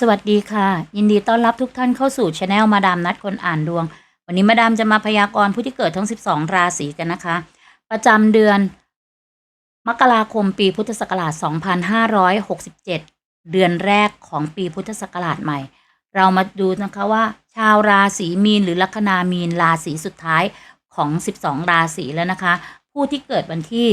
สวัสดีค่ะ ยินดีต้อนรับทุกท่านเข้าสู่ช anel มาดามนัดคนอ่านดวง วันนี้มาดามจะมาพยากรณ์ผู้ที่เกิดทั้ง 12 ราศีกันนะคะ ประจำเดือน มกราคมปีพุทธศักราช 2567 เดือนแรกของปีพุทธศักราชใหม่ เรามาดูนะคะว่า ชาวราศีมีนหรือลัคนามีนราศีสุดท้ายของ 12 ราศีแล้วนะคะ ผู้ที่เกิดวันที่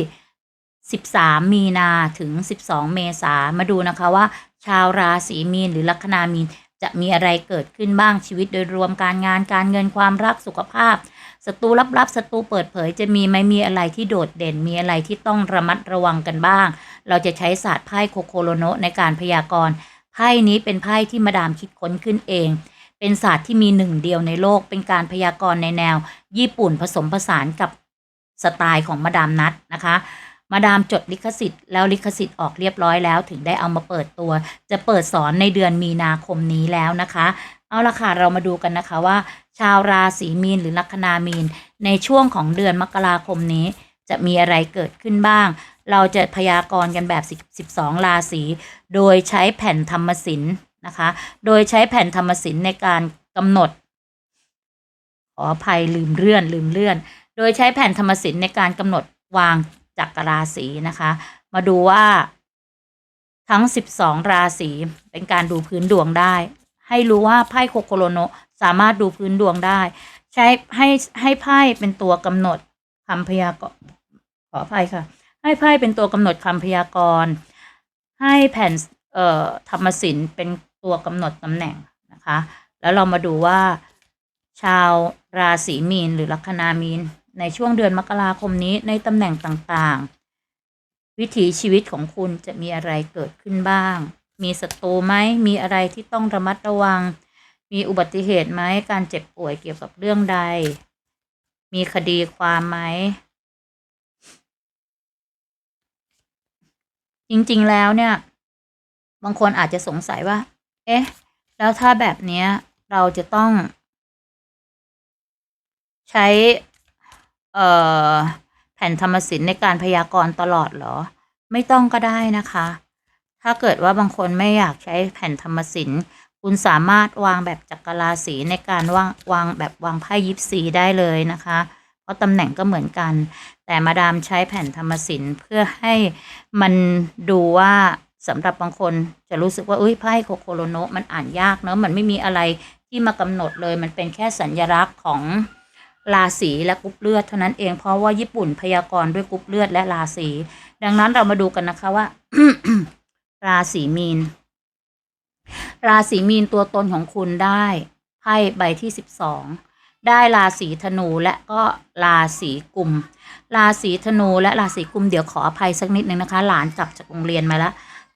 13 มีนาถึง 12 เมษามาดูนะคะว่า ชาวราศีมีนหรือลัคนามีน จะมีอะไรเกิดขึ้นบ้างชีวิตโดยรวมการงานการเงินความรักสุขภาพศัตรูลับๆศัตรูเปิดเผยจะมีไหมมีอะไรที่โดดเด่นมีอะไรที่ต้องระมัดระวังกันบ้าง เราจะใช้ศาสตร์ไพ่โคโคโลโนในการพยากรณ์ไพ่นี้เป็นไพ่ที่มาดามคิดค้นขึ้นเอง เป็นศาสตร์ที่มีหนึ่งเดียวในโลกเป็นการพยากรณ์ในแนว ญี่ปุ่นผสมผสานกับสไตล์ของมาดามนัดนะคะ มาดามจดลิขสิทธิ์ แล้วลิขสิทธิ์ออกเรียบร้อยแล้ว ถึงได้เอามาเปิดตัว จะเปิดสอนในเดือนมีนาคมนี้แล้วนะคะ เอาละค่ะเรามาดูกันนะคะว่า ชาวราศีมีนหรือลัคนามีน ในช่วงของเดือนมกราคมนี้ จะมีอะไรเกิดขึ้นบ้าง เราจะพยากรณ์กันแบบ 12 ราศีโดยใช้แผ่นธรรมศิลป์นะคะ โดยใช้แผ่นธรรมศิลป์ในการกำหนดขออภัยลืมเลื่อนลืมเลื่อน โดยใช้แผ่นธรรมศิลป์ในการกำหนดวาง จักรราศีนะคะ มาดูว่า ทั้ง 12 ราศีเป็นการดูพื้นดวงได้ ให้รู้ว่าไพ่โคโคโรโนสามารถดูพื้นดวงได้ ใช้ให้ให้ไพ่เป็นตัวกำหนดคำพยากรณ์ขออภัยค่ะ ให้ไพ่เป็นตัวกำหนดคำพยากรณ์ ให้แผ่นเอ่อธรรมศิลป์เป็นตัวกำหนดตำแหน่งนะคะ แล้วเรามาดูว่า ชาวราศีมีนหรือลัคนามีน ในช่วงเดือนมกราคมนี้ในตำแหน่งต่างๆ วิถีชีวิตของคุณจะมีอะไรเกิดขึ้นบ้าง มีศัตรูไหมมีอะไรที่ต้องระมัดระวัง มีอุบัติเหตุไหมการเจ็บป่วยเกี่ยวกับเรื่องใด มีคดีความไหมจริง ๆ แล้วเนี่ย บางคนอาจจะสงสัยว่า เอ๊ะ แล้วถ้าแบบเนี้ย เราจะต้อง ใช้ เอ่อแผ่นธรรมศิลป์ในการพยากรณ์ตลอดเหรอ ไม่ต้องก็ได้นะคะ ถ้าเกิดว่าบางคนไม่อยากใช้แผ่นธรรมศิลป์คุณสามารถวางแบบจักรราศีในการวางวางแบบวางไพ่ยิปซีได้เลยนะคะ เพราะตำแหน่งก็เหมือนกัน แต่มาดามใช้แผ่นธรรมศิลป์เพื่อให้มันดูว่าสำหรับบางคนจะรู้สึกว่าอุ้ยไพ่โคโคโรโนะมันอ่านยากเนอะมันไม่มีอะไรที่มากำหนดเลย มันเป็นแค่สัญญลักษณ์ของ ราศีและกรุ๊ปเลือดเท่านั้นเองเพราะว่าญี่ปุ่นพยากรณ์ด้วยกรุ๊ปเลือดและราศีดังนั้นเรามาดูกันนะคะว่า ราศีมีน ราศีมีนตัวตนของคุณได้ไพ่ใบที่สิบสองได้ราศีธนูและก็ราศีกุม ราศีธนูและราศีกุมเดี๋ยวขออภัยสักนิดนึงนะคะ หลานกลับจากโรงเรียนมาแล้ว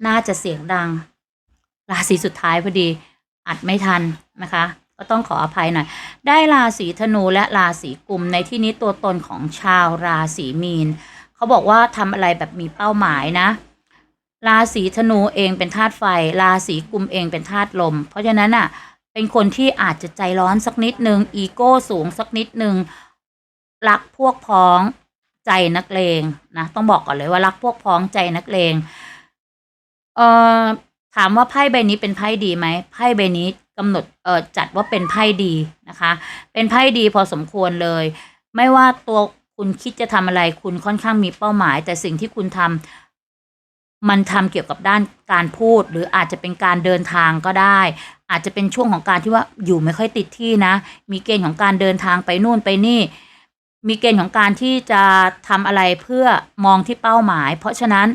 น่าจะเสียงดัง ราศีสุดท้ายพอดีอัดไม่ทันนะคะ ก็ต้องขออภัยหน่อย ได้ราศีธนูและราศีกุม ในที่นี้ตัวตนของชาวราศีมีน เขาบอกว่าทำอะไรแบบมีเป้าหมายนะ ราศีธนูเองเป็นธาตุไฟ ราศีกุมเองเป็นธาตุลม เพราะฉะนั้นอะ เป็นคนที่อาจจะใจร้อนสักนิดนึง อีโก้สูงสักนิดนึง รักพวกพ้องใจนักเลงนะ ต้องบอกก่อนเลยว่ารักพวกพ้องใจนักเลง เอ่อถามว่าไพ่ใบนี้เป็นไพ่ดีไหมไพ่ใบนี้ กำหนดเอ่อจัดว่าเป็นไพ่ดีนะคะ เป็นไพ่ดีพอสมควรเลย ไม่ว่าตัวคุณคิดจะทำอะไร คุณค่อนข้างมีเป้าหมาย แต่สิ่งที่คุณทำมันทำเกี่ยวกับด้านการพูด หรืออาจจะเป็นการเดินทางก็ได้ อาจจะเป็นช่วงของการที่ว่าอยู่ไม่ค่อยติดที่นะ มีเกณฑ์ของการเดินทางไปนู่นไปนี่ มีเกณฑ์ของการที่จะทำอะไรเพื่อมองที่เป้าหมาย เพราะฉะนั้น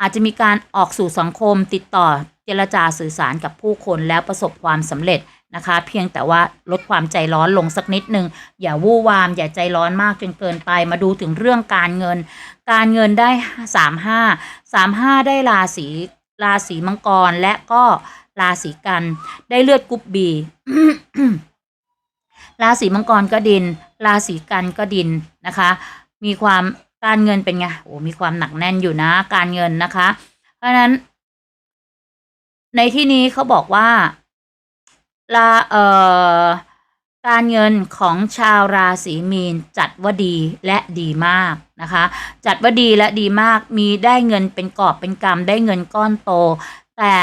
อาจจะมีการออกสู่สังคมติดต่อ เจรจาสื่อสารกับผู้คนแล้วประสบความสำเร็จนะคะ เพียงแต่ว่าลดความใจร้อนลงสักนิดนึงอย่าวู่วาม อย่าใจร้อนมากจนเกินไปมาดูถึงเรื่องการเงิน การเงินได้สามห้าสามห้าได้ราศีราศีมังกรและก็ราศีกันได้เลือดกรุ๊ปบีราศีมังกรก็ดิน ราศีกันก็ดินนะคะ มีความการเงินเป็นไงโอ้มีความหนักแน่นอยู่นะ การเงินนะคะ เพราะฉะนั้น ในที่นี้เขาบอกว่าลาเอ่อการเงินของชาวราศีมีนจัดว่าดีและดีมากนะคะ จัดว่าดีและดีมากมีได้เงินเป็นกอบเป็นกำได้เงินก้อนโต แต่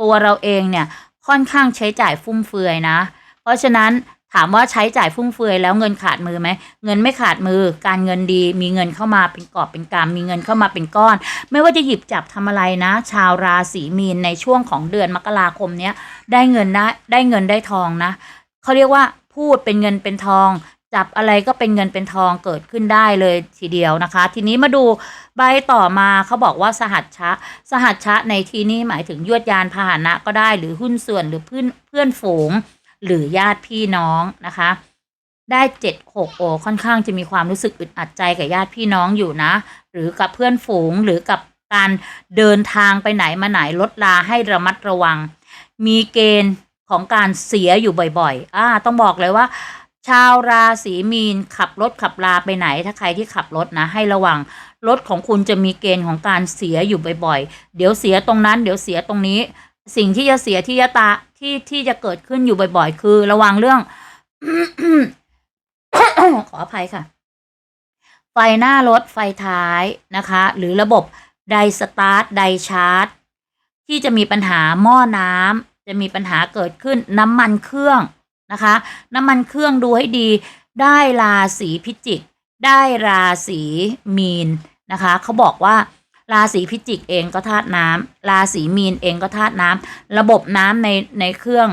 ตัวเราเองเนี่ยค่อนข้างใช้จ่ายฟุ่มเฟือยนะ เพราะฉะนั้น ถามว่าใช้จ่ายฟุ่มเฟือยแล้วเงินขาดมือไหมเงินไม่ขาดมือ การเงินดี มีเงินเข้ามาเป็นกอบเป็นกำมีเงินเข้ามาเป็นก้อน ไม่ว่าจะหยิบจับทำอะไรนะ ชาวราศีมีนในช่วงของเดือนมกราคมเนี้ยได้เงินนะได้เงินได้ทองนะเขาเรียกว่าพูดเป็นเงินเป็นทอง จับอะไรก็เป็นเงินเป็นทองเกิดขึ้นได้เลยทีเดียวนะคะ ทีนี้มาดูใบต่อมาเขาบอกว่าสหัชชะ สหัชชะในที่นี้หมายถึงยวดยานพาหนะก็ได้หรือหุ้นส่วนหรือเพื่อนเพื่อนฝูง หรือญาติพี่น้องนะคะ ได้เจ็ดหกโอค่อนข้างจะมีความรู้สึกอึดอัดใจกับญาติพี่น้องอยู่นะ หรือกับเพื่อนฝูงหรือกับการเดินทางไปไหนมาไหนลดลาให้ระมัดระวัง มีเกณฑ์ของการเสียอยู่บ่อยๆ อ่า ต้องบอกเลยว่า ชาวราศีมีนขับรถขับลาไปไหน ถ้าใครที่ขับรถนะ ให้ระวัง รถของคุณจะมีเกณฑ์ของการเสียอยู่บ่อยๆ เดี๋ยวเสียตรงนั้น เดี๋ยวเสียตรงนี้ สิ่งที่จะเสียที่จะตา ที่ที่จะเกิดขึ้นอยู่บ่อย ๆ คือระวังเรื่อง ขออภัยค่ะ ไฟหน้ารถไฟท้ายนะคะ หรือระบบไดสตาร์ทไดชาร์จที่จะมีปัญหาหม้อน้ำจะมีปัญหาเกิดขึ้นน้ำมันเครื่องนะคะ น้ำมันเครื่องดูให้ดี ได้ราศีพิจิก ได้ราศีมีนนะคะ เขาบอกว่า ราศีพิจิกเองก็ธาตุน้ำราศีมีนเองก็ธาตุน้ำระบบน้ำในในเครื่อง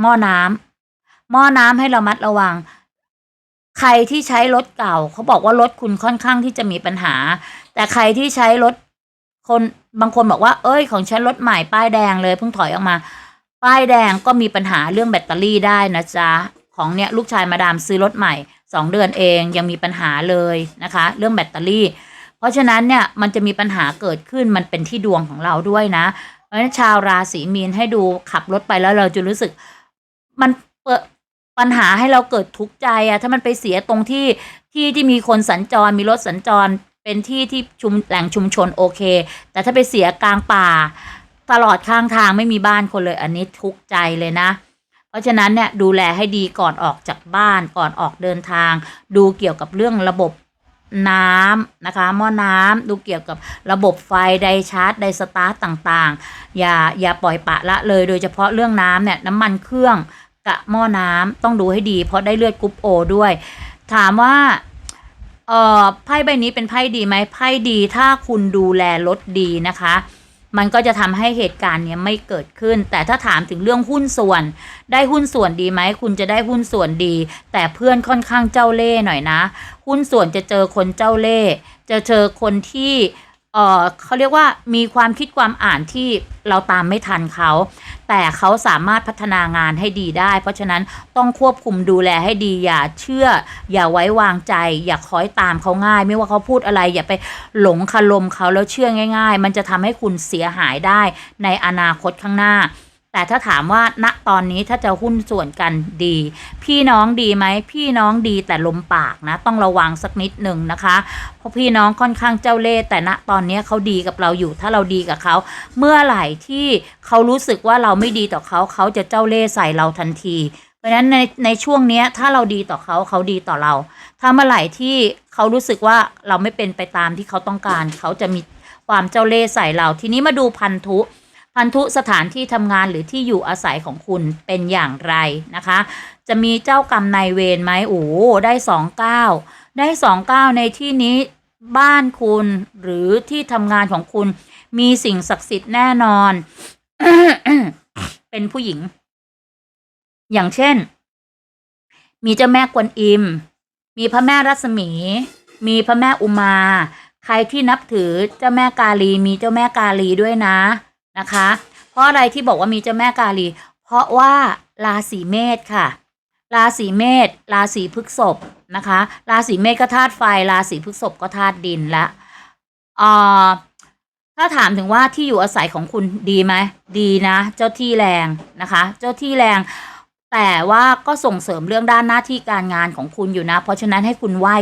หม้อน้ำหม้อน้ำให้เรามัดระวัง ใครที่ใช้รถเก่า เขาบอกว่ารถคุณค่อนข้างที่จะมีปัญหา แต่ใครที่ใช้รถคนบางคนบอกว่า เอ้ย ของฉันรถใหม่ป้ายแดงเลยเพิ่งถอยออกมา ป้ายแดงก็มีปัญหาเรื่องแบตเตอรี่ได้นะจ๊ะของเนี่ยลูกชายมาดามซื้อรถใหม่สองเดือนเองยังมีปัญหาเลยนะคะ เรื่องแบตเตอรี่ เพราะฉะนั้นเนี่ยมันจะมีปัญหาเกิดขึ้นมันเป็นที่ดวงของเราด้วยนะ เพราะฉะนั้นชาวราศีมีนให้ดูขับรถไปแล้วเราจะรู้สึกมันเปิดปัญหาให้เราเกิดทุกข์ใจอะถ้ามันไปเสียตรงที่ที่ที่มีคนสัญจรมีรถสัญจรเป็นที่ที่ชุมแหล่งชุมชนโอเค แต่ถ้าไปเสียกลางป่า ตลอดข้างทางไม่มีบ้านคนเลยอันนี้ทุกข์ใจเลยนะ เพราะฉะนั้นเนี่ยดูแลให้ดีก่อนออกจากบ้านก่อนออกเดินทาง ดูเกี่ยวกับเรื่องระบบ น้ำนะคะหม้อน้ำดูเกี่ยวกับระบบไฟไดชาร์จไดสตาร์ตต่างๆ อย่าอย่าปล่อยปะละเลย โดยเฉพาะเรื่องน้ำเนี่ยน้ำมันเครื่องกับหม้อน้ำต้องดูให้ดี เพราะได้เลือดกรุ๊ปโอด้วย ถามว่าเอ่อไพ่ใบนี้เป็นไพ่ดีไหมไพ่ดีถ้าคุณดูแลรถดีนะคะ มันก็จะทำให้เหตุการณ์เนี้ยไม่เกิดขึ้น แต่ถ้าถามถึงเรื่องหุ้นส่วน ได้หุ้นส่วนดีไหม คุณจะได้หุ้นส่วนดี แต่เพื่อนค่อนข้างเจ้าเล่ห์หน่อยนะ หุ้นส่วนจะเจอคนเจ้าเล่ห์ จะเจอคนที่เออเขาเรียกว่ามีความคิดความอ่านที่เราตามไม่ทันเขา แต่เขาสามารถพัฒนางานให้ดีได้ เพราะฉะนั้นต้องควบคุมดูแลให้ดีอย่าเชื่อ อย่าไว้วางใจ อย่าคอยตามเขาง่าย ไม่ว่าเขาพูดอะไร อย่าไปหลงคารมเขาแล้วเชื่อง่าย ๆ มันจะทำให้คุณเสียหายได้ในอนาคตข้างหน้า แต่ถ้าถามว่าณตอนนี้ถ้าจะหุ้นส่วนกันดี พี่น้องดีไหมพี่น้องดีแต่ลมปากนะ ต้องระวังสักนิดหนึ่งนะคะ เพราะพี่น้องค่อนข้างเจ้าเล่ห์แต่ณตอนนี้เขาดีกับเราอยู่ ถ้าเราดีกับเขา เมื่อไหร่ที่เขารู้สึกว่าเราไม่ดีต่อเขาเขาจะเจ้าเล่ห์ใส่เราทันที เพราะฉะนั้นในในช่วงนี้ถ้าเราดีต่อเขาเขาดีต่อเรา ถ้าเมื่อไหร่ที่เขารู้สึกว่าเราไม่เป็นไปตามที่เขาต้องการ เขาจะมีความเจ้าเล่ห์ใส่เรา ทีนี้มาดูพันธุ พันธุสถานที่ทำงานหรือที่อยู่อาศัยของคุณเป็นอย่างไรนะคะ จะมีเจ้ากรรมนายเวรไหมโอ้ได้สองเก้าได้สองเก้าในที่นี้บ้านคุณหรือที่ทำงานของคุณมีสิ่งศักดิ์สิทธิ์แน่นอน เป็นผู้หญิง อย่างเช่น มีเจ้าแม่กวนอิม มีพระแม่รัศมี มีพระแม่อุมา ใครที่นับถือเจ้าแม่กาลีมีเจ้าแม่กาลีด้วยนะ นะคะ เพราะอะไรที่บอกว่ามีเจ้าแม่กาลี เพราะว่าราศีเมษค่ะ ราศีเมษราศีพฤษภนะคะ ราศีเมษก็ธาตุไฟ ราศีพฤษภก็ธาตุดินละเอ่อถ้าถามถึงว่าที่อยู่อาศัยของคุณดีไหมดีนะ เจ้าที่แรงนะคะ เจ้าที่แรง แต่ว่าก็ส่งเสริมเรื่องด้านหน้าที่การงานของคุณอยู่นะ เพราะฉะนั้นให้คุณไหว้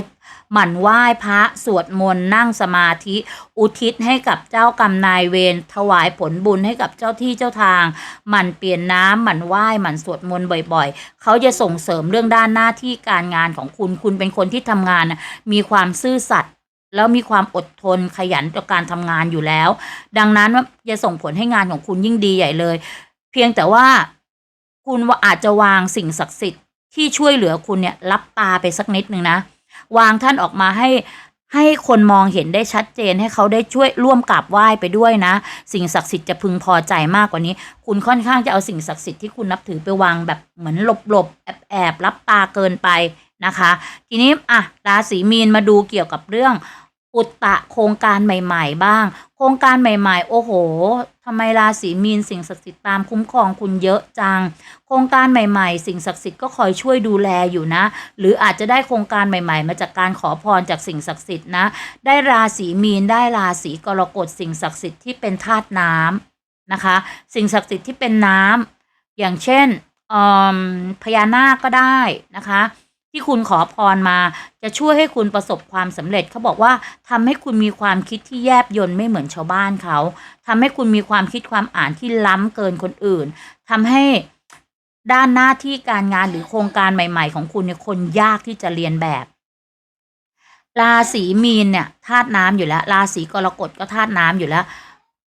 หมั่นไหว้พระสวดมนต์นั่งสมาธิ อุทิศให้กับเจ้ากรรมนายเวรถวายผลบุญให้กับเจ้าที่เจ้าทาง หมั่นเปลี่ยนน้ำหมั่นไหว้หมั่นสวดมนต์บ่อย ๆ เขาจะส่งเสริมเรื่องด้านหน้าที่การงานของคุณ คุณเป็นคนที่ทำงาน มีความซื่อสัตย์แล้วมีความอดทนขยันต่อการทำงานอยู่แล้ว ดังนั้นจะส่งผลให้งานของคุณยิ่งดีใหญ่เลย เพียงแต่ว่า คุณว่าอาจจะวางสิ่งศักดิ์สิทธิ์ที่ช่วยเหลือคุณเนี่ยรับตาไปสักนิดหนึ่งนะ วางท่านออกมาให้ให้คนมองเห็นได้ชัดเจนให้เขาได้ช่วยร่วมกราบไหว้ไปด้วยนะ สิ่งศักดิ์สิทธิ์จะพึงพอใจมากกว่านี้ คุณค่อนข้างจะเอาสิ่งศักดิ์สิทธิ์ที่คุณนับถือไปวางแบบเหมือนหลบๆแอบแอบรับตาเกินไปนะคะ ทีนี้อะราศีมีนมาดูเกี่ยวกับเรื่องอุตตะโครงการใหม่ ๆ บ้าง โครงการใหม่ ๆ โอ้โห ทำไมราศีมีนสิ่งศักดิ์สิทธิ์ตามคุ้มครองคุณเยอะจัง โครงการใหม่ ๆ สิ่งศักดิ์สิทธิ์ก็คอยช่วยดูแลอยู่นะ หรืออาจจะได้โครงการใหม่ ๆ มาจากการขอพรจากสิ่งศักดิ์สิทธิ์นะ ได้ราศีมีนได้ราศีกรกฎสิ่งศักดิ์สิทธิ์ที่เป็นธาตุน้ำนะคะ สิ่งศักดิ์สิทธิ์ที่เป็นน้ำอย่างเช่นพญานาคก็ได้นะคะ ที่คุณขอพรมา จะช่วยให้คุณประสบความสำเร็จเขาบอกว่าทำให้คุณมีความคิดที่แยบยลไม่เหมือนชาวบ้านเขาทำให้คุณมีความคิดความอ่านที่ล้ำเกินคนอื่นทำให้ด้านหน้าที่การงานหรือโครงการใหม่ ๆ ของคุณเนี่ยคนยากที่จะเรียนแบบ ราศีมีนเนี่ยธาตุน้ำอยู่แล้ว ราศีกรกฎก็ธาตุน้ำอยู่แล้ว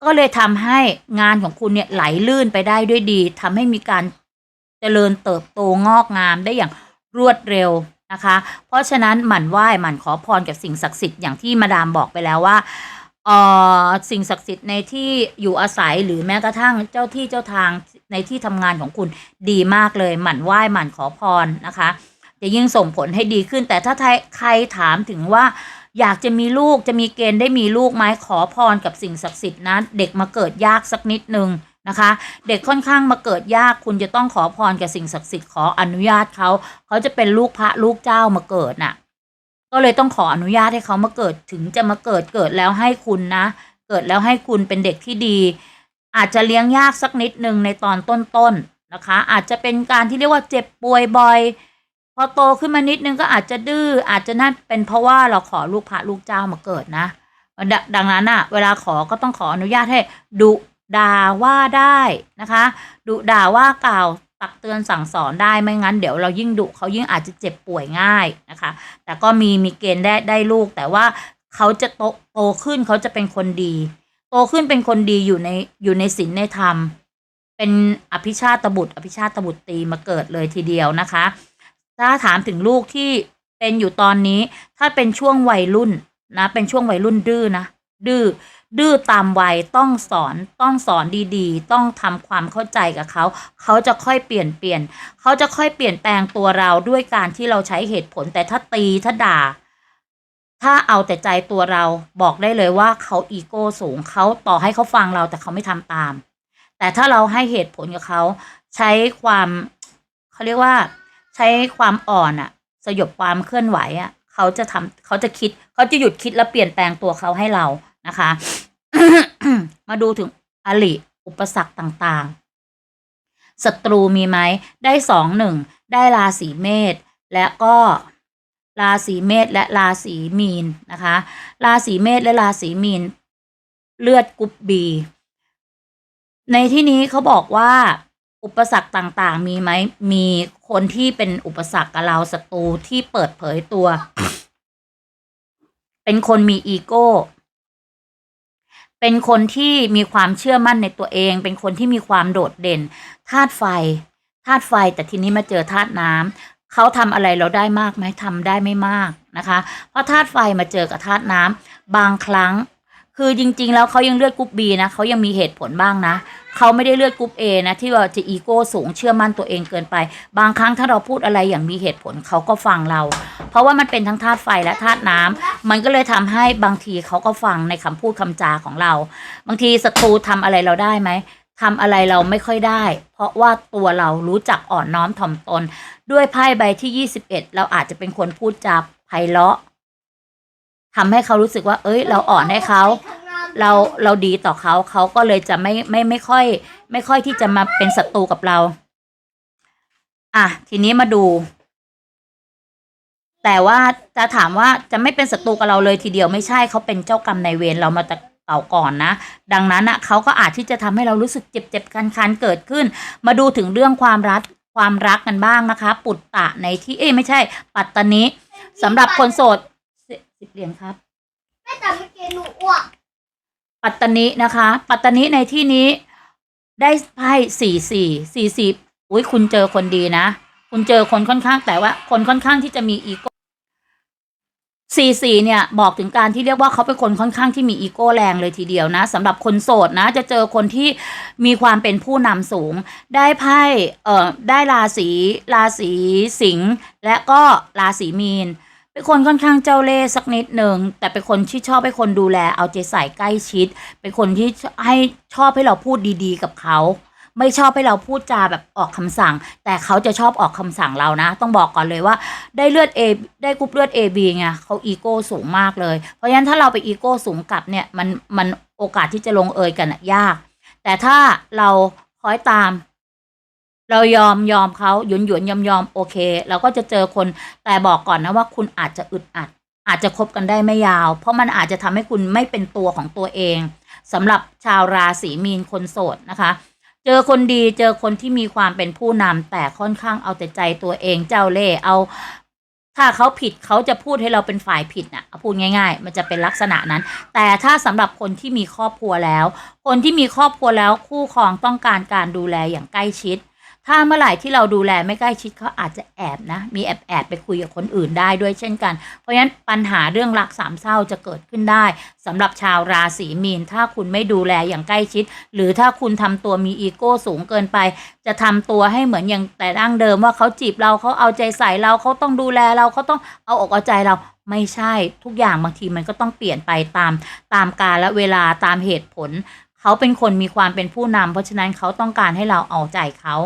ก็เลยทำให้งานของคุณเนี่ยไหลลื่นไปได้ด้วยดีทำให้มีการเจริญเติบโตงอกงามได้อย่าง รวดเร็วนะคะ เพราะฉะนั้นหมั่นไหว้หมั่นขอพรกับสิ่งศักดิ์สิทธิ์อย่างที่มาดามบอกไปแล้วว่าเอ่อสิ่งศักดิ์สิทธิ์ในที่อยู่อาศัยหรือแม้กระทั่งเจ้าที่เจ้าทางในที่ทำงานของคุณดีมากเลย หมั่นไหว้หมั่นขอพรนะคะ จะยิ่งส่งผลให้ดีขึ้น แต่ถ้าใครถามถึงว่าอยากจะมีลูกจะมีเกณฑ์ได้มีลูกไหมขอพรกับสิ่งศักดิ์สิทธิ์นะเด็กมาเกิดยากสักนิดนึง นะคะ เด็กค่อนข้างมาเกิดยากคุณจะต้องขอพรกับสิ่งศักดิ์สิทธิ์ขออนุญาตเขาเขาจะเป็นลูกพระลูกเจ้ามาเกิดน่ะ ก็เลยต้องขออนุญาตให้เขามาเกิดถึงจะมาเกิดเกิดแล้วให้คุณนะ เกิดแล้วให้คุณเป็นเด็กที่ดี อาจจะเลี้ยงยากสักนิดนึงในตอนต้นๆนะคะ อาจจะเป็นการที่เรียกว่าเจ็บป่วยบ่อยพอโตขึ้นมานิดนึงก็อาจจะดื้ออาจจะนั่นเป็นเพราะว่าเราขอลูกพระลูกเจ้ามาเกิดนะดดังนั้นอะ เวลาขอก็ต้องขออนุญาตให้ดุ ด่าว่าได้นะคะดุด่าว่ากล่าวตักเตือนสั่งสอนได้ไม่งั้น เดี๋ยวเรายิ่งดุเขายิ่งอาจจะเจ็บป่วยง่ายนะคะ แต่ก็มีมีเกณฑ์ได้ได้ลูก แต่ว่าเขาจะโตโตขึ้นเขาจะเป็นคนดี โตขึ้นเป็นคนดีอยู่ในอยู่ในศีลในธรรม เป็นอภิชาตบุตร อภิชาตบุตรีมาเกิดเลยทีเดียวนะคะ ถ้าถามถึงลูกที่เป็นอยู่ตอนนี้ ถ้าเป็นช่วงวัยรุ่นนะ เป็นช่วงวัยรุ่นดื้อนะดื้อ ดื้อตามวัยต้องสอนต้องสอนดีๆ ต้องทำความเข้าใจกับเขา เขาจะค่อยเปลี่ยนเปลี่ยน เขาจะค่อยเปลี่ยนแปลงตัวเราด้วยการที่เราใช้เหตุผลแต่ถ้าตีถ้าด่า ถ้าเอาแต่ใจตัวเราบอกได้เลยว่าเขาอีโก้สูงเขาต่อให้เขาฟังเราแต่เขาไม่ทำตาม แต่ถ้าเราให้เหตุผลกับเขา ใช้ความเขาเรียกว่า ใช้ความอ่อนอะสยบความเคลื่อนไหวอะเขาจะทำเขาจะคิด เขาจะหยุดคิดและเปลี่ยนแปลงตัวเขาให้เรานะคะ มาดูถึงอลิอุปสรรคต่างๆศัตรูมีไหมได้สองหนึ่งได้ราศีเมษและก็ราศีเมษและราศีมีนนะคะ ราศีเมษและราศีมีน เลือดกรุ๊ปบีในที่นี้เขาบอกว่า อุปสรรคต่างๆ มีไหมมีคนที่เป็นอุปสรรคกับเราศัตรูที่เปิดเผยตัว เป็นคนมีอีโก้ เป็นคนที่มีความเชื่อมั่นในตัวเอง เป็นคนที่มีความโดดเด่นธาตุไฟธาตุไฟ แต่ทีนี้มาเจอธาตุน้ำเขาทำอะไรเราได้มากไหมทำได้ไม่มากนะคะ เพราะธาตุไฟมาเจอกับธาตุน้ำบางครั้ง คือจริง ๆ แล้วเขายังเลือดกรุ๊ปบีนะเขายังมีเหตุผลบ้างนะเขาไม่ได้เลือดกรุ๊ปเอนะที่ว่าจะอีโก้สูงเชื่อมั่นตัวเองเกินไป บางครั้งถ้าเราพูดอะไรอย่างมีเหตุผลเขาก็ฟังเรา เพราะว่ามันเป็นทั้งธาตุไฟและธาตุน้ำมันก็เลยทำให้บางทีเขาก็ฟังในคำพูดคำจาของเรา บางทีศัตรูทำอะไรเราได้ไหมทำอะไรเราไม่ค่อยได้ เพราะว่าตัวเรารู้จักอ่อนน้อมถ่อมตน ด้วยไพ่ใบที่ 21 เราอาจจะเป็นคนพูดจาไพเราะ ทำให้เขารู้สึกว่า เอ้ย เราอ่อนให้เขา เราเราดีต่อเขาเขาก็เลยจะไม่ไม่ไม่ค่อย ไม่ค่อยที่จะมาเป็นศัตรูกับเรา อะทีนี้มาดู แต่ว่าจะถามว่าจะไม่เป็นศัตรูกับเราเลยทีเดียวไม่ใช่เขาเป็นเจ้ากรรมนายเวรเรามาแต่เก่าก่อนนะ ดังนั้นอะเขาก็อาจที่จะทำให้เรารู้สึกเจ็บเจ็บคันคันเกิดขึ้น มาดูถึงเรื่องความรักความรักกันบ้างนะคะ ปุตตะในที่เอ้ยไม่ใช่ ปัตตนิสำหรับคนโสด สิสิบเหรียญครับแม่แต่เมื่อกี้หนูอ้วกปัตตานินะคะ ปัตตานิในที่นี้ได้ไพ่สี่สี่สี่สี่อุ้ยคุณเจอคนดีนะ คุณเจอคนค่อนข้างแต่ว่า คนค่อนข้างที่จะมีอีโก้ซีซีเนี่ย บอกถึงการที่เรียกว่าเขาเป็นคนค่อนข้างที่มีอีโก้แรงเลยทีเดียวนะสำหรับคนโสดนะ จะเจอคนที่มีความเป็นผู้นำสูง ได้ไพ่เอ่อได้ราศีราศีสิงห์และก็ราศีมีน เป็นคนค่อนข้างเจ้าเล่ห์สักนิดหนึ่งแต่เป็นคนที่ชอบให้คนดูแลเอาใจใส่ใกล้ชิด เป็นคนที่ให้ชอบให้เราพูดดีๆ กับเขา ไม่ชอบให้เราพูดจาแบบออกคำสั่ง แต่เขาจะชอบออกคำสั่งเรานะ ต้องบอกก่อนเลยว่า ได้เลือด A ได้กรุ๊ปเลือด AB ไงเขาอีโก้สูงมากเลย เพราะฉะนั้นถ้าเราไปอีโก้สูงกลับเนี่ยมันมันโอกาสที่จะลงเอยกันยาก แต่ถ้าเราคอยตาม เรายอมยอมเขาหยุนหยุนยอมยอมโอเค เราก็จะเจอคนแต่บอกก่อนนะว่าคุณอาจจะอึดอัด อาจจะคบกันได้ไม่ยาว เพราะมันอาจจะทำให้คุณไม่เป็นตัวของตัวเองสำหรับชาวราศีมีนคนโสดนะคะ เจอคนดีเจอคนที่มีความเป็นผู้นำแต่ค่อนข้างเอาแต่ใจตัวเองเจ้าเล่ห์เอา ถ้าเขาผิดเขาจะพูดให้เราเป็นฝ่ายผิดน่ะเอาพูดง่าย ๆ มันจะเป็นลักษณะนั้น แต่ถ้าสำหรับคนที่มีครอบครัวแล้ว คนที่มีครอบครัวแล้วคู่ครองต้องการการดูแลอย่างใกล้ชิด ถ้าเมื่อไหร่ที่เราดูแลไม่ใกล้ชิดเขาอาจจะแอบนะ มีแอบแอบไปคุยกับคนอื่นได้ด้วยเช่นกัน เพราะฉะนั้นปัญหาเรื่องรักสามเศร้าจะเกิดขึ้นได้สำหรับชาวราศีมีน ถ้าคุณไม่ดูแลอย่างใกล้ชิด หรือถ้าคุณทำตัวมีอีโก้สูงเกินไป จะทำตัวให้เหมือนอย่างแต่ดั้งเดิมว่าเขาจีบเราเขาเอาใจใส่เราเขาต้องดูแลเราเขาต้องเอาอกเอาใจเราไม่ใช่ทุกอย่างบางทีมันก็ต้องเปลี่ยนไปตามตามกาลและเวลาตามเหตุผล เขาเป็นคนมีความเป็นผู้นำเพราะฉะนั้นเขาต้องการให้เราเอาใจเขา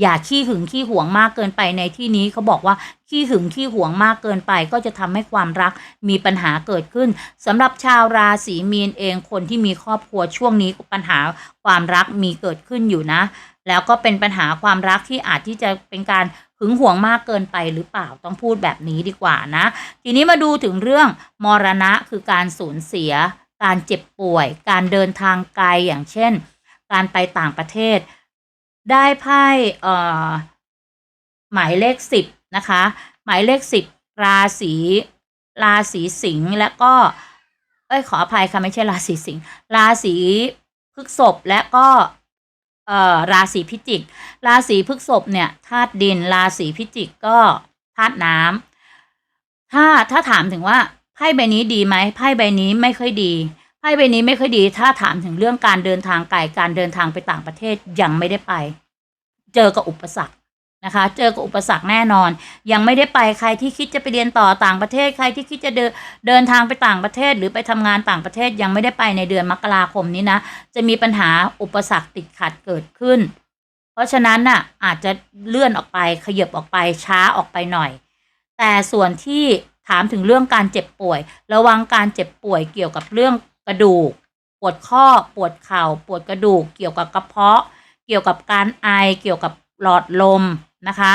อย่าขี้หึงขี้หวงมากเกินไปในที่นี้เขาบอกว่าขี้หึงขี้หวงมากเกินไป ก็จะทำให้ความรักมีปัญหาเกิดขึ้นสำหรับชาวราศีมีนเองคนที่มีครอบครัวช่วงนี้ปัญหาความรักมีเกิดขึ้นอยู่นะ แล้วก็เป็นปัญหาความรักที่อาจที่จะเป็นการหึงหวงมากเกินไปหรือเปล่าต้องพูดแบบนี้ดีกว่านะ ทีนี้มาดูถึงเรื่องมรณะคือการสูญเสีย การเจ็บป่วย การเดินทางไกลอย่างเช่น การไปต่างประเทศ ได้ไพ่เอ่อหมายเลขสิบนะคะ หมายเลขสิบราศีราศีสิงห์และก็ เอ้ยขออภัยค่ะไม่ใช่ราศีสิงห์ราศีพฤกษภและก็เอ่อราศีพิจิก ราศีพฤกษภเนี่ยธาตุดิน ราศีพิจิกก็ธาตุน้ำถ้าถ้าถามถึงว่า ไพ่ใบนี้ดีไหมไพ่ใบนี้ไม่ค่อยดีไพ่ใบนี้ไม่ค่อยดี ถ้าถามถึงเรื่องการเดินทางไกลการเดินทางไปต่างประเทศยังไม่ได้ไป เจอกับอุปสรรคนะคะ เจอกับอุปสรรคแน่นอน ยังไม่ได้ไปใครที่คิดจะไปเรียนต่อต่างประเทศ ใครที่คิดจะเดินเดินทางไปต่างประเทศ หรือไปทำงานต่างประเทศยังไม่ได้ไปในเดือนมกราคมนี้นะจะมีปัญหาอุปสรรคติดขัดเกิดขึ้น เพราะฉะนั้นน่ะอาจจะเลื่อนออกไปขยับออกไปช้าออกไปหน่อย แต่ส่วนที่ ถามถึงเรื่องการเจ็บป่วย ระวังการเจ็บป่วยเกี่ยวกับเรื่องกระดูก ปวดข้อ ปวดเข่า ปวดกระดูก เกี่ยวกับกระเพาะ เกี่ยวกับการไอ เกี่ยวกับหลอดลมนะคะ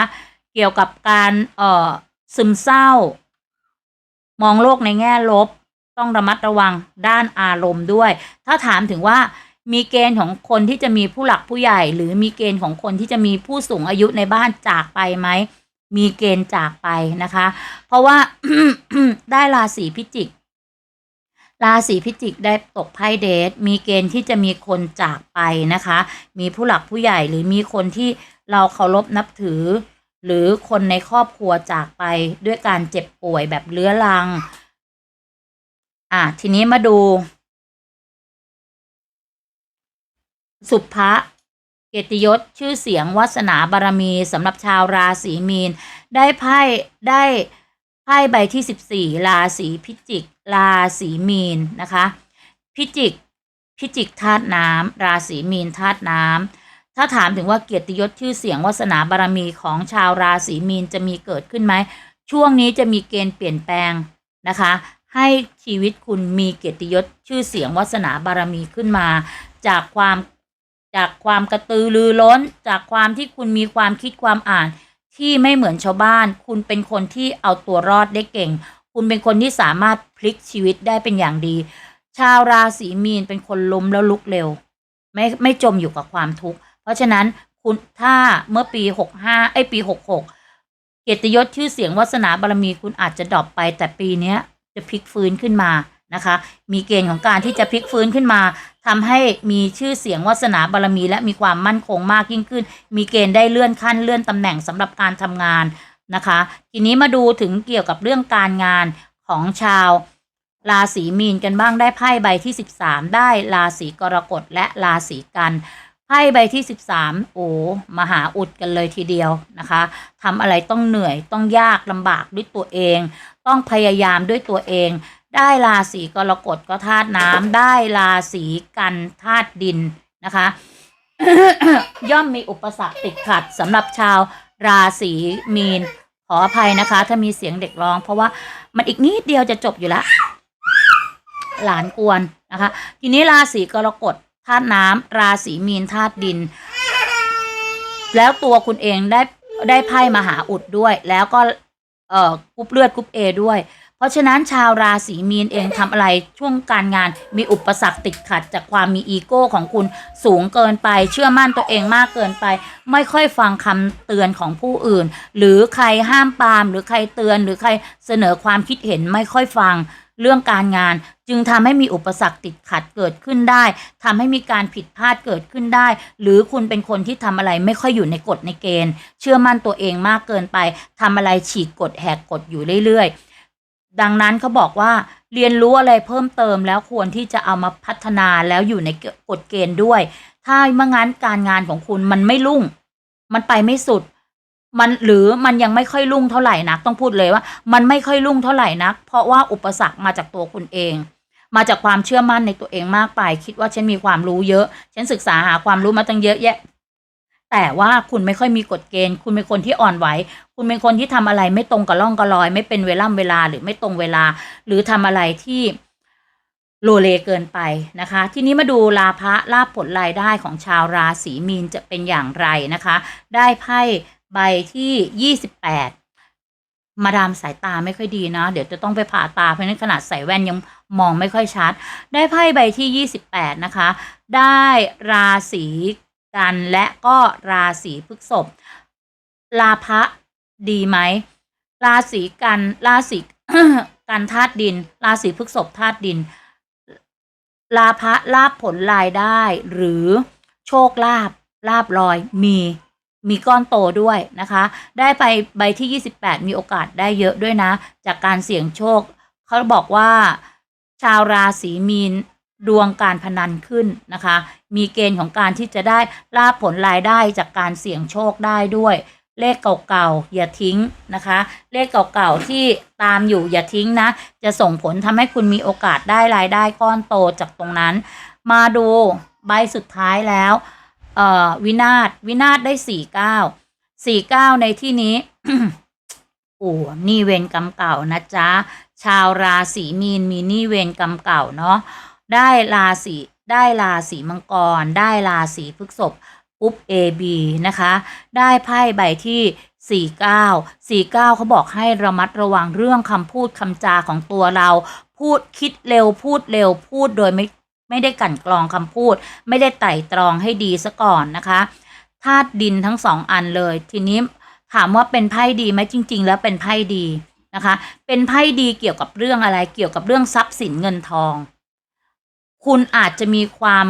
เกี่ยวกับการเอ่อซึมเศร้า มองโลกในแง่ลบ ต้องระมัดระวังด้านอารมณ์ด้วย ถ้าถามถึงว่ามีเกณฑ์ของคนที่จะมีผู้หลักผู้ใหญ่ หรือมีเกณฑ์ของคนที่จะมีผู้สูงอายุในบ้านจากไปไหม มีเกณฑ์จากไปนะคะ เพราะว่าได้ราศีพิจิก ราศีพิจิกได้ตกไพ่เดทมีเกณฑ์ที่จะมีคนจากไปนะคะ มีผู้หลักผู้ใหญ่หรือมีคนที่เราเคารพนับถือ หรือคนในครอบครัวจากไปด้วยการเจ็บป่วยแบบเรื้อรัง อะทีนี้มาดู สุภะ เกียรติยศชื่อเสียงวาสนาบารมีสำหรับชาวราศีมีน ได้ไพ่ได้ไพ่ใบที่สิบสี่ราศีพิจิก ราศีมีนนะคะ พิจิกพิจิกธาตุน้ำราศีมีนธาตุน้ำถ้าถามถึงว่าเกียรติยศชื่อเสียงวาสนาบารมีของชาวราศีมีนจะมีเกิดขึ้นไหมช่วงนี้จะมีเกณฑ์เปลี่ยนแปลงนะคะ ให้ชีวิตคุณมีเกียรติยศชื่อเสียงวาสนาบารมีขึ้นมา จากความ จากความกระตือรือร้น จากความที่คุณมีความคิดความอ่าน ที่ไม่เหมือนชาวบ้าน คุณเป็นคนที่เอาตัวรอดได้เก่ง คุณเป็นคนที่สามารถพลิกชีวิตได้เป็นอย่างดี ชาวราศีมีนเป็นคนล้มแล้วลุกเร็ว ไม่ไม่จมอยู่กับความทุกข์ เพราะฉะนั้นคุณถ้าเมื่อปีหกห้าไอยปีหกหกเกียรติยศชื่อเสียงวาสนาบารมีคุณอาจจะดรอปไป แต่ปีนี้จะพลิกฟื้นขึ้นมา นะคะ มีเกณฑ์ของการที่จะพลิกฟื้นขึ้นมาทำให้มีชื่อเสียงวาสนาบารมี และมีความมั่นคงมากยิ่งขึ้น มีเกณฑ์ได้เลื่อนขั้นเลื่อนตำแหน่งสำหรับการทำงานนะคะ ทีนี้มาดูถึงเกี่ยวกับเรื่องการงานของชาวราศีมีนกันบ้างได้ไพ่ใบที่ 13 ได้ราศีกรกฎและราศีกันไพ่ใบที่ 13 โอ้มหาอุดกันเลยทีเดียวนะคะทำอะไรต้องเหนื่อยต้องยากลำบากด้วยตัวเอง ต้องพยายามด้วยตัวเอง ได้ราศีกรกฎก็ธาตุน้ำได้ราศีกันธาตุดินนะคะ ย่อมมีอุปสรรคติดขัดสำหรับชาวราศีมีน ขออภัยนะคะ ถ้ามีเสียงเด็กร้อง เพราะว่ามันอีกนิดเดียวจะจบอยู่แล้ว หลานกวนนะคะ ทีนี้ราศีกรกฎธาตุน้ำราศีมีนธาตุดิน แล้วตัวคุณเองได้ได้ไพ่มหาอุดด้วย แล้วก็เอ่อกรุ๊ปเลือดกรุ๊ปเอด้วย ราะฉะนั้นชาวราศีมีนเองทำอะไรช่วงการงานมีอุปสรรคติดขัด จากความมีอีโก้ของคุณสูงเกินไป เชื่อมั่นตัวเองมากเกินไป ไม่ค่อยฟังคำเตือนของผู้อื่น หรือใครห้ามปาม หรือใครเตือน หรือใครเสนอความคิดเห็นไม่ค่อยฟังเรื่องการงาน จึงทำให้มีอุปสรรคติดขัดเกิดขึ้นได้ทำให้มีการผิดพลาดเกิดขึ้นได้ หรือคุณเป็นคนที่ทำอะไรไม่ค่อยอยู่ในกฎในเกณฑ์ เชื่อมั่นตัวเองมากเกินไปทำอะไรฉีกกฎแหกกฎอยู่เรื่อยๆ ดังนั้นเขาบอกว่าเรียนรู้อะไรเพิ่มเติมแล้วควรที่จะเอามาพัฒนาแล้วอยู่ในกฎเกณฑ์ด้วย ถ้าไม่งั้นการงานของคุณมันไม่รุ่ง มันไปไม่สุด มันหรือมันยังไม่ค่อยรุ่งเท่าไหร่นัก ต้องพูดเลยว่า มันไม่ค่อยรุ่งเท่าไหร่นัก เพราะว่าอุปสรรคมาจากตัวคุณเอง มาจากความเชื่อมั่นในตัวเองมากไป คิดว่าฉันมีความรู้เยอะ ฉันศึกษาหาความรู้มาตั้งเยอะแยะ แต่ว่าคุณไม่ค่อยมีกฎเกณฑ์ คุณเป็นคนที่อ่อนไหว คุณเป็นคนที่ทำอะไรไม่ตรงกับล่องกับลอย ไม่เป็นเวล่ำเวลาหรือไม่ตรงเวลา หรือทำอะไรที่โลเลเกินไปนะคะ ทีนี้มาดูลาภะลาภผลรายได้ของชาวราศีมีนจะเป็นอย่างไรนะคะ ได้ไพ่ใบที่ 28 มาดามสายตาไม่ค่อยดีนะ เดี๋ยวจะต้องไปผ่าตาเพราะฉะนั้นขนาดใส่แว่นยังมองไม่ค่อยชัด ได้ไพ่ใบที่ 28 นะคะ ได้ราศี กันและก็ราศีพฤษภลาภะดีไหมราศีกันราศีกันธาตุดิน ราศีพฤษภธาตุดิน ลาภะลาภผลรายได้ หรือโชคลาภลาภลอยมีมีก้อนโตด้วยนะคะ ได้ไปใบที่ 28 มีโอกาสได้เยอะด้วยนะ จากการเสี่ยงโชค เขาบอกว่า ชาวราศีมีน ดวงการพนันขึ้นนะคะ มีเกณฑ์ของการที่จะได้ลาภผลรายได้จากการเสี่ยงโชคได้ด้วย เลขเก่าๆอย่าทิ้งนะคะ เลขเก่าๆที่ตามอยู่อย่าทิ้งนะ จะส่งผลทำให้คุณมีโอกาสได้รายได้ก้อนโตจากตรงนั้น มาดูใบสุดท้ายแล้ววินาศวินาศได้สี่เก้าสี่เก้าในที่นี้โอ้นี่เวรกรรมเก่านะจ๊ะชาวราศีมีนมีนี่เวรกรรมเก่าเนาะ ได้ราศีได้ราศีมังกร ได้ราศีพฤษภปุ๊บ A B นะคะ ได้ไพ่ใบที่ 49 49เขาบอกให้ระมัดระวังเรื่องคำพูดคำจาของตัวเรา พูดคิดเร็วพูดเร็วพูดโดยไม่ไม่ได้กั่นกรองคำพูด ไม่ได้ไต่ตรองให้ดีซะก่อนนะคะธาตุดินทั้งสองอันเลย ทีนี้ถามว่าเป็นไพ่ดีไหมจริง ๆ แล้วเป็นไพ่ดีนะคะ เป็นไพ่ดีเกี่ยวกับเรื่องอะไรเกี่ยวกับเรื่องทรัพย์สินเงินทอง คุณอาจจะมีความ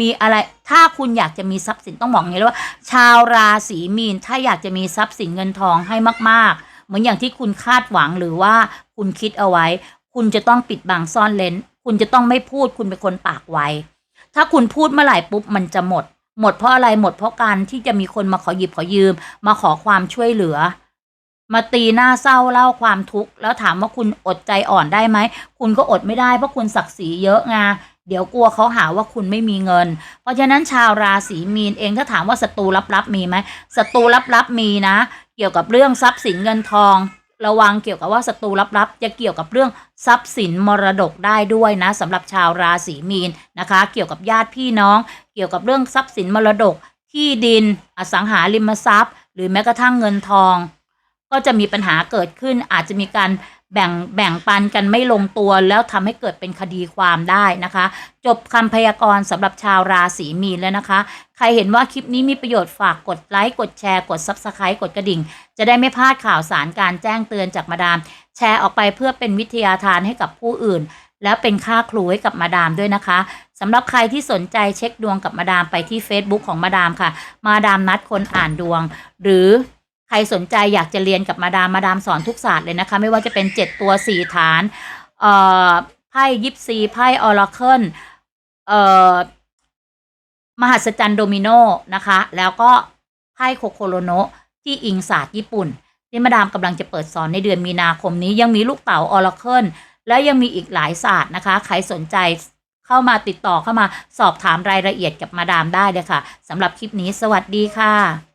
มีอะไร ถ้าคุณอยากจะมีทรัพย์สินต้องบอกอย่างนี้เลยว่า ชาวราศีมีนถ้าอยากจะมีทรัพย์สินเงินทองให้มาก ๆ เหมือนอย่างที่คุณคาดหวังหรือว่าคุณคิดเอาไว้ คุณจะต้องปิดบังซ่อนเลนคุณจะต้องไม่พูดคุณเป็นคนปากไวถ้าคุณพูดเมื่อไหร่ปุ๊บมันจะหมด หมดเพราะอะไรหมดเพราะการที่จะมีคนมาขอหยิบขอยืม มาขอความช่วยเหลือ มาตีหน้าเศร้าเล่าความทุกข์แล้วถามว่าคุณอดใจอ่อนได้ไหมคุณก็อดไม่ได้เพราะคุณศักดิ์ศรีเยอะไง เดี๋ยวกลัวเขาหาว่าคุณไม่มีเงิน เพราะฉะนั้นชาวราศีมีนเองถ้าถามว่าศัตรูลับๆมีไหมศัตรูลับๆมีนะ เกี่ยวกับเรื่องทรัพย์สินเงินทอง ระวังเกี่ยวกับว่าศัตรูลับๆ จะเกี่ยวกับเรื่องทรัพย์สินมรดกได้ด้วยนะสำหรับชาวราศีมีนนะคะ เกี่ยวกับญาติพี่น้อง เกี่ยวกับเรื่องทรัพย์สินมรดก ที่ดิน อสังหาริมทรัพย์ หรือแม้กระทั่งเงินทอง ก็จะมีปัญหาเกิดขึ้นอาจจะมีการ แบ่งแบ่งปันกันไม่ลงตัวแล้วทำให้เกิดเป็นคดีความได้นะคะ จบคำพยากรณ์สำหรับชาวราศีมีนแล้วนะคะ ใครเห็นว่าคลิปนี้มีประโยชน์ฝากกดไลค์ กดแชร์ กด Subscribe กดกระดิ่ง จะได้ไม่พลาดข่าวสารการแจ้งเตือนจากมาดาม แชร์ออกไปเพื่อเป็นวิทยาทานให้กับผู้อื่น แล้วเป็นค่าครูให้กับมาดามด้วยนะคะสำหรับใครที่สนใจเช็คดวงกับมาดามไปที่ Facebook ของมาดามค่ะ มาดามนัดคนอ่านดวง หรือ รสนใจอยากจะเรียนกับมาดามมาดามสอนทุกศาสตร์เลยนะคะ ไม่ว่าจะเป็น7ตัว4ฐานเอ่อไพ่ยิปซีไพ่ออราเคิลเอ่อมหัศจรรย์โดมิโนนะคะ แล้วก็ไพ่โคโคโรโนะที่อิงศาสตร์ญี่ปุ่นที่มาดามกำลังจะเปิดสอนในเดือนมีนาคมนี้ยังมีลูกเต๋าออราเคิลและยังมีอีกหลายศาสตร์นะคะ ใครสนใจเข้ามาติดต่อเข้ามาสอบถามรายละเอียดกับมาดามได้เลยค่ะสำหรับคลิปนี้สวัสดีค่ะ